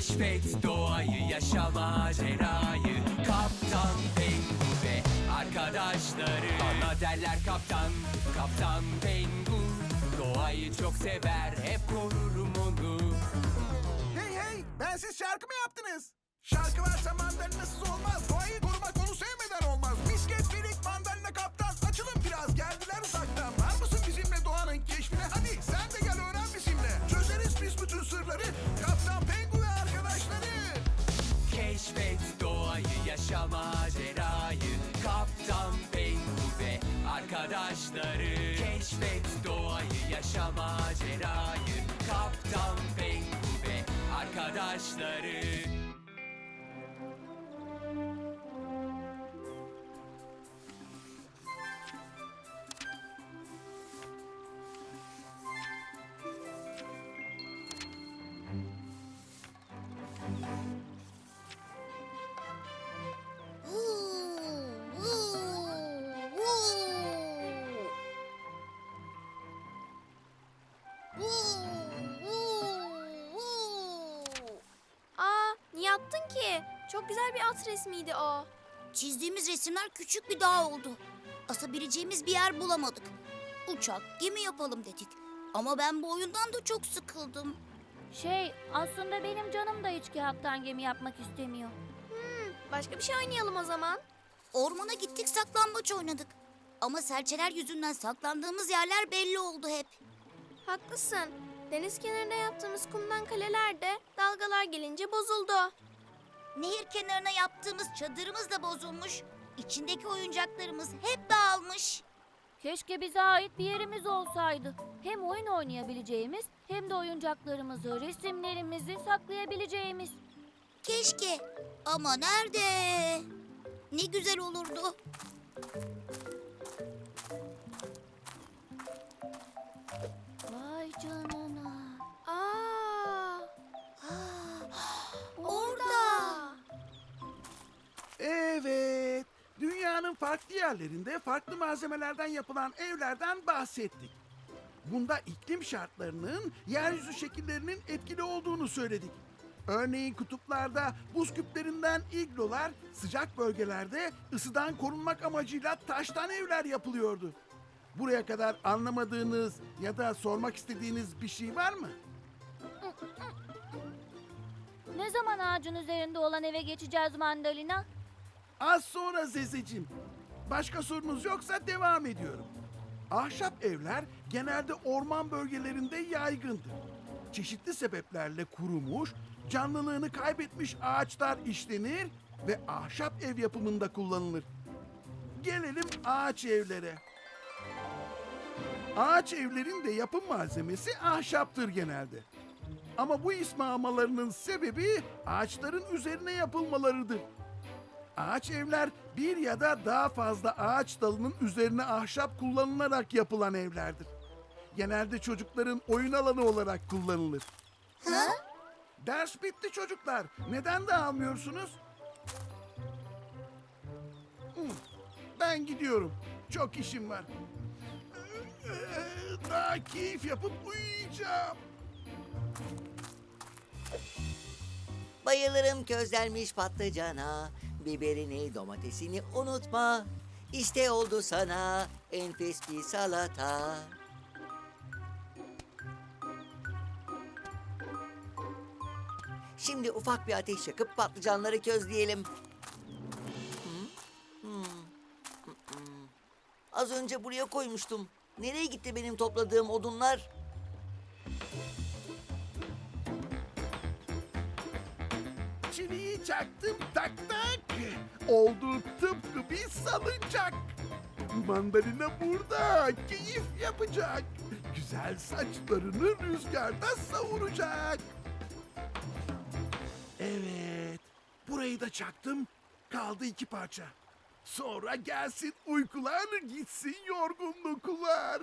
Keşfet doğayı, yaşa macerayı Kaptan Pengu ve arkadaşları Bana derler kaptan, kaptan Pengu Doğayı çok sever, hep korurum onu Hey hey ben siz şarkı mı yaptınız? Şarkı varsa mandalinasız olmaz. Doğayı korumak onu sevmeden olmaz. Misket minik mandalina yaşa macerayı Kaptan Pengu ve arkadaşları Keşfet doğayı, yaşa macerayı Kaptan Pengu ve arkadaşları ki? Çok güzel bir at resmiydi o. Çizdiğimiz resimler küçük bir dağ oldu. Asabileceğimiz bir yer bulamadık. Uçak, gemi yapalım dedik. Ama ben bu oyundan da çok sıkıldım. Şey, aslında benim canım da hiç kağıttan gemi yapmak istemiyor. Başka bir şey oynayalım o zaman. Ormana gittik saklambaç oynadık. Ama serçeler yüzünden saklandığımız yerler belli oldu hep. Haklısın. Deniz kenarında yaptığımız kumdan kaleler de dalgalar gelince bozuldu. Nehir kenarına yaptığımız çadırımız da bozulmuş. İçindeki oyuncaklarımız hep dağılmış. Keşke bize ait bir yerimiz olsaydı. Hem oyun oynayabileceğimiz hem de oyuncaklarımızı, resimlerimizi saklayabileceğimiz. Keşke. Ama nerede? Ne güzel olurdu. Farklı yerlerinde farklı malzemelerden yapılan evlerden bahsettik. Bunda iklim şartlarının yeryüzü şekillerinin etkili olduğunu söyledik. Örneğin kutuplarda buz küplerinden iglolar, sıcak bölgelerde ısıdan korunmak amacıyla taştan evler yapılıyordu. Buraya kadar anlamadığınız ya da sormak istediğiniz bir şey var mı? Ne zaman ağacın üzerinde olan eve geçeceğiz mandalina? Az sonra Zezeciğim. Başka sorunuz yoksa devam ediyorum. Ahşap evler genelde orman bölgelerinde yaygındır. Çeşitli sebeplerle kurumuş, canlılığını kaybetmiş ağaçlar işlenir ve ahşap ev yapımında kullanılır. Gelelim ağaç evlere. Ağaç evlerin de yapım malzemesi ahşaptır genelde. Ama bu ismi almalarının sebebi ağaçların üzerine yapılmalarıdır. Ağaç evler bir ya da daha fazla ağaç dalının üzerine ahşap kullanılarak yapılan evlerdir. Genelde çocukların oyun alanı olarak kullanılır. Ha? Ders bitti çocuklar. Neden dağılmıyorsunuz? Hı, Ben gidiyorum. Çok işim var. Daha keyif yapıp uyuyacağım. Bayılırım közlenmiş patlıcana, biberini, domatesini unutma. İşte oldu sana enfes bir salata. Şimdi ufak bir ateş yakıp patlıcanları közleyelim. Hmm. Hı hı. Az önce buraya koymuştum. Nereye gitti benim topladığım odunlar? Çiviyi çaktım tak tak. Oldu tıpkı bir salıncak. Mandalina burada keyif yapacak. Güzel saçlarını rüzgarda savuracak. Evet. Burayı da çaktım. Kaldı iki parça. Sonra gelsin uykular, gitsin yorgunluklar.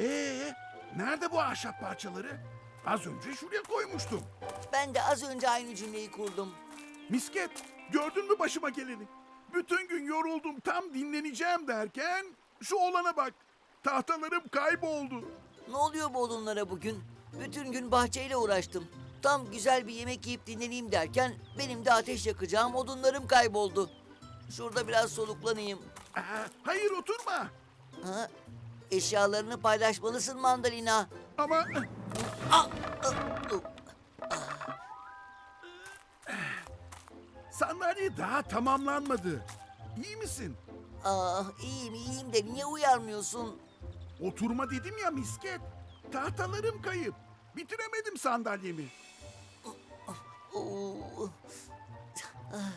Ee, nerede bu ahşap parçaları? Az önce şuraya koymuştum. Ben de az önce aynı cümleyi kurdum. Misket, gördün mü başıma geleni? Bütün gün yoruldum, tam dinleneceğim derken şu olana bak. Tahtalarım kayboldu. Ne oluyor bu odunlara bugün? Bütün gün bahçeyle uğraştım. Tam güzel bir yemek yiyip dinleneyim derken benim de ateş yakacağım odunlarım kayboldu. Şurada biraz soluklanayım. Aa, hayır oturma. Ha? Eşyalarını paylaşmalısın mandalina. Ama Ah, ah, ah. sandalye daha tamamlanmadı. İyi misin? Ah, iyiyim iyiyim de niye uyarmıyorsun? Oturma dedim ya misket. Tahtalarım kayıp. Bitiremedim sandalyemi. Oo. Ah.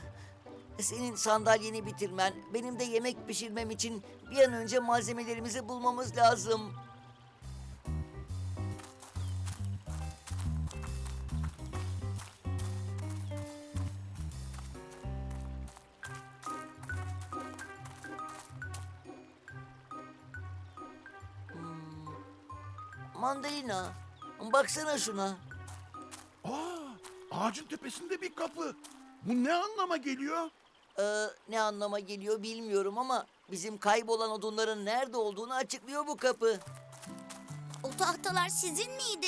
Senin sandalyeni bitirmen, benim de yemek pişirmem için bir an önce malzemelerimizi bulmamız lazım. Hmm. Mandalina, baksana şuna. Aa, ağacın tepesinde bir kapı. Bu ne anlama geliyor? Ee, ne anlama geliyor bilmiyorum ama bizim kaybolan odunların nerede olduğunu açıklıyor bu kapı. O tahtalar sizin miydi?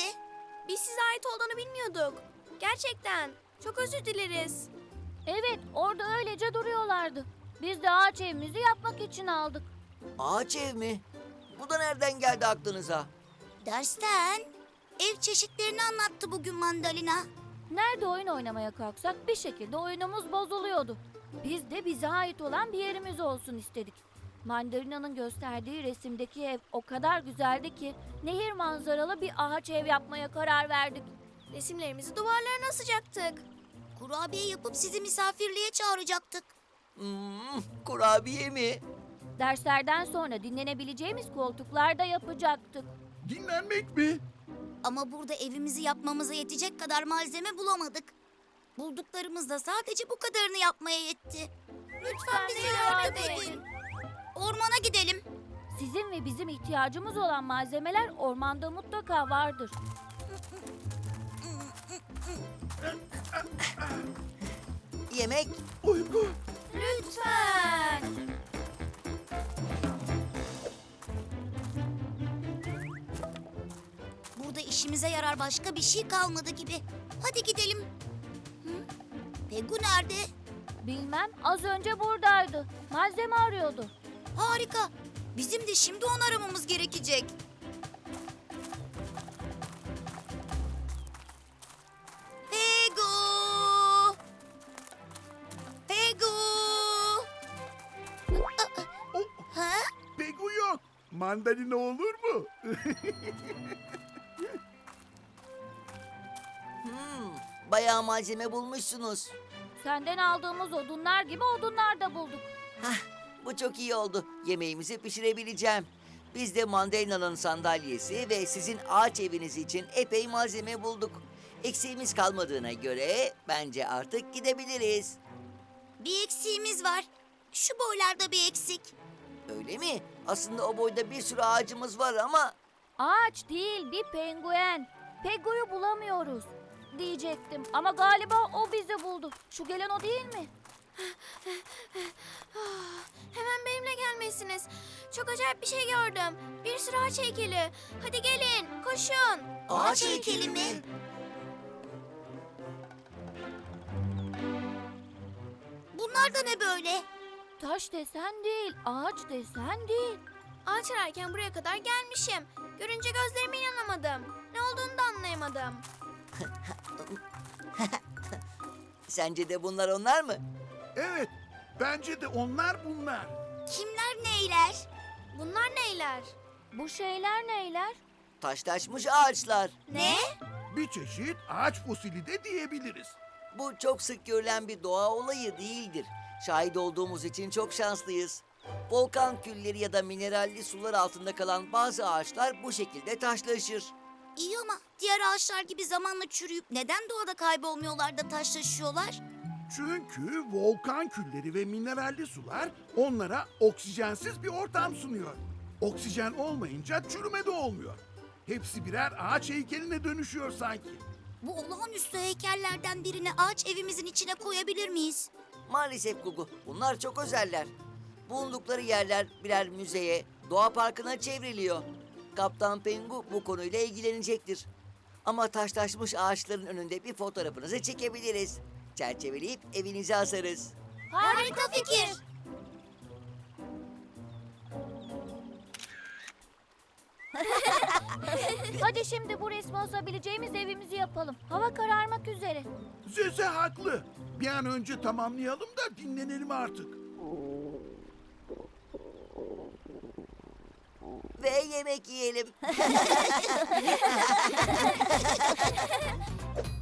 Biz size ait olduğunu bilmiyorduk. Gerçekten. Çok özür dileriz. Evet, orada öylece duruyorlardı. Biz de ağaç evimizi yapmak için aldık. Ağaç ev mi? Bu da nereden geldi aklınıza? Dersten. Ev çeşitlerini anlattı bugün mandalina. Nerede oyun oynamaya kalksak bir şekilde oyunumuz bozuluyordu. Biz de bize ait olan bir yerimiz olsun istedik. Mandarina'nın gösterdiği resimdeki ev o kadar güzeldi ki nehir manzaralı bir ağaç ev yapmaya karar verdik. Resimlerimizi duvarlarına asacaktık. Kurabiye yapıp sizi misafirliğe çağıracaktık. Hmm, kurabiye mi? Derslerden sonra dinlenebileceğimiz koltuklar da yapacaktık. Dinlenmek mi? Ama burada evimizi yapmamıza yetecek kadar malzeme bulamadık. Bulduklarımız da sadece bu kadarını yapmaya yetti. Lütfen bize yardım edin. Ormana gidelim. Sizin ve bizim ihtiyacımız olan malzemeler ormanda mutlaka vardır. Yemek? Uyku. Lütfen. Burada işimize yarar başka bir şey kalmadı gibi. Hadi gidelim. Hı? Pegu nerede? Bilmem az önce buradaydı. Malzeme arıyordu. Harika. Bizim de şimdi onu aramamız gerekecek. Pegu! Pegu! Ha? Pegu yok. Mandalina olur mu? Hmm, bayağı malzeme bulmuşsunuz. Senden aldığımız odunlar gibi odunlar da bulduk. Hah, bu çok iyi oldu. Yemeğimizi pişirebileceğim. Biz de Mandalina'nın sandalyesi ve sizin ağaç eviniz için epey malzeme bulduk. Eksiğimiz kalmadığına göre bence artık gidebiliriz. Bir eksiğimiz var. Şu boylarda bir eksik. Öyle mi? Aslında o boyda bir sürü ağacımız var ama Ağaç değil bir penguen. Pegu'yu bulamıyoruz diyecektim ama galiba o bizi buldu. Şu gelen o değil mi? Hemen benimle gelmesiniz. Çok acayip bir şey gördüm. Bir sürü ağaç heykeli. Hadi gelin, koşun. ağaç heykeli mi? Bunlar da ne böyle? Taş desen değil, ağaç desen değil. Ağaç ararken buraya kadar gelmişim. Görünce gözlerime inanamadım. Ne olduğunu da anlayamadım. Sence de bunlar onlar mı? evet. Bence de onlar bunlar. Kimler neyler? Bunlar neyler? Bu şeyler neyler? Taşlaşmış ağaçlar. Ne? Bir çeşit ağaç fosili de diyebiliriz. Bu çok sık görülen bir doğa olayı değildir. Şahit olduğumuz için çok şanslıyız. Volkan külleri ya da mineralli sular altında kalan bazı ağaçlar bu şekilde taşlaşır. İyi ama diğer ağaçlar gibi zamanla çürüyüp neden doğada kaybolmuyorlar da taşlaşıyorlar? Çünkü volkan külleri ve mineralli sular onlara oksijensiz bir ortam sunuyor. Oksijen olmayınca çürüme de olmuyor. Hepsi birer ağaç heykeline dönüşüyor sanki. Bu olağanüstü heykellerden birini ağaç evimizin içine koyabilir miyiz? Maalesef Gugu bunlar çok özeller. Bulundukları yerler birer müzeye, doğa parkına çevriliyor. Kaptan Pengu bu konuyla ilgilenecektir. Ama taşlaşmış ağaçların önünde bir fotoğrafınızı çekebiliriz. Çerçeveleyip evinize asarız. Harika fikir. Hadi şimdi bu resmi asabileceğimiz evimizi yapalım. Hava kararmak üzere. Zeze haklı. Bir an önce tamamlayalım da dinlenelim artık. Ve yemek yiyelim.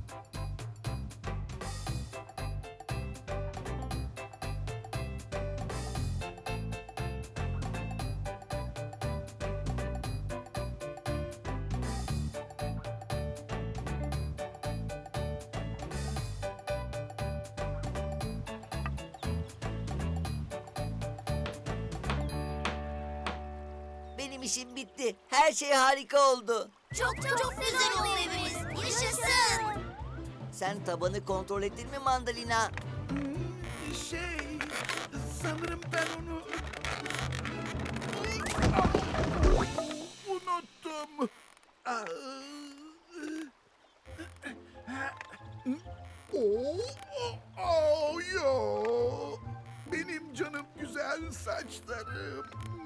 Benim işim bitti. Her şey harika oldu. Çok çok, çok güzel oldu evimiz. Yaşasın. Sen tabanı kontrol ettin mi mandalina? Hmm, Şey, sanırım ben onu... Unuttum. Oo, oh, yo. Benim canım güzel saçlarım.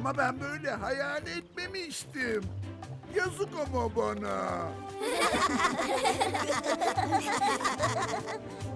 Ama ben böyle hayal etmemiştim. Yazık ama bana.